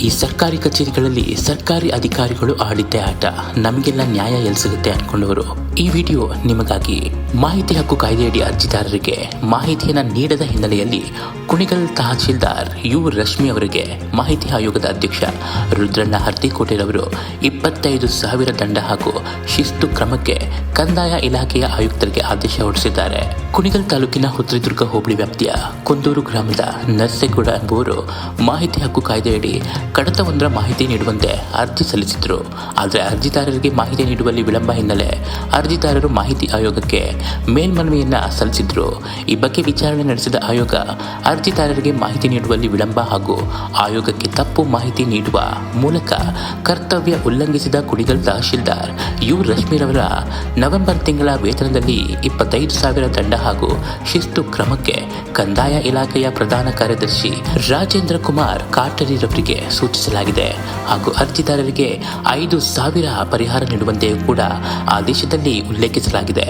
ಈ ಸರ್ಕಾರಿ ಕಚೇರಿಗಳಲ್ಲಿ ಸರ್ಕಾರಿ ಅಧಿಕಾರಿಗಳು ಆಡಿದ್ದೇ ಆಟ ನಮಗೆಲ್ಲ ನ್ಯಾಯ ಎಲ್ಲಿ ಸಿಗುತ್ತೆ ಅನ್ಕೊಂಡವರು. ಈ ವಿಡಿಯೋ ನಿಮಗಾಗಿ ಮಾಹಿತಿ ಹಕ್ಕು ಕಾಯ್ದೆಯಡಿ ಅರ್ಜಿದಾರರಿಗೆ ಮಾಹಿತಿಯನ್ನು ನೀಡದ ಹಿನ್ನೆಲೆಯಲ್ಲಿ ಕುಣಿಗಲ್ ತಹಶೀಲ್ದಾರ್ ಯು ರಶ್ಮಿ ಅವರಿಗೆ ಮಾಹಿತಿ ಆಯೋಗದ ಅಧ್ಯಕ್ಷ ರುದ್ರಣ್ಣ ಹರ್ತಿಕೋಟೆರವರು ಇಪ್ಪತ್ತೈದು ಸಾವಿರ ದಂಡ ಹಾಗೂ ಶಿಸ್ತು ಕ್ರಮಕ್ಕೆ ಕಂದಾಯ ಇಲಾಖೆಯ ಆಯುಕ್ತರಿಗೆ ಆದೇಶ ಹೊರಡಿಸಿದ್ದಾರೆ. ಕುಣಿಗಲ್ ತಾಲೂಕಿನ ಹುತ್ರಿದುರ್ಗ ಹೋಬಳಿ ವ್ಯಾಪ್ತಿಯ ಕುಂದೂರು ಗ್ರಾಮದ ನರ್ಸೇಗೌಡ ಎಂಬುವರು ಮಾಹಿತಿ ಹಕ್ಕು ಕಾಯ್ದೆಯಡಿ ಕಡತವೊಂದರ ಮಾಹಿತಿ ನೀಡುವಂತೆ ಅರ್ಜಿ ಸಲ್ಲಿಸಿದ್ರು. ಆದರೆ ಅರ್ಜಿದಾರರಿಗೆ ಮಾಹಿತಿ ನೀಡುವಲ್ಲಿ ವಿಳಂಬ ಹಿನ್ನೆಲೆ ಅರ್ಜಿದಾರರು ಮಾಹಿತಿ ಆಯೋಗಕ್ಕೆ ಮೇಲ್ಮನವಿಯನ್ನು ಸಲ್ಲಿಸಿದ್ರು. ಈ ಬಗ್ಗೆ ವಿಚಾರಣೆ ನಡೆಸಿದ ಆಯೋಗ ಅರ್ಜಿದಾರರಿಗೆ ಮಾಹಿತಿ ನೀಡುವಲ್ಲಿ ವಿಳಂಬ ಹಾಗೂ ಆಯೋಗಕ್ಕೆ ತಪ್ಪು ಮಾಹಿತಿ ನೀಡುವ ಮೂಲಕ ಕರ್ತವ್ಯ ಉಲ್ಲಂಘಿಸಿದ ಕುಣಿಗಲ್ ತಹಶೀಲ್ದಾರ್ ಯು ರಶ್ಮಿರವರ ನವೆಂಬರ್ ತಿಂಗಳ ವೇತನದಲ್ಲಿ ಇಪ್ಪತ್ತೈದು ಸಾವಿರ ದಂಡ ಹಾಗೂ ಶಿಸ್ತು ಕ್ರಮಕ್ಕೆ ಕಂದಾಯ ಇಲಾಖೆಯ ಪ್ರಧಾನ ಕಾರ್ಯದರ್ಶಿ ರಾಜೇಂದ್ರ ಕುಮಾರ್ ಕಾಟರಿರವರಿಗೆ ಸೂಚಿಸಲಾಗಿದೆ. ಹಾಗೂ ಅರ್ಜಿದಾರರಿಗೆ ಐದು ಸಾವಿರ ಪರಿಹಾರ ನೀಡುವಂತೆಯೂ ಕೂಡ ಆದೇಶದಲ್ಲಿ ಉಲ್ಲೇಖಿಸಲಾಗಿದೆ.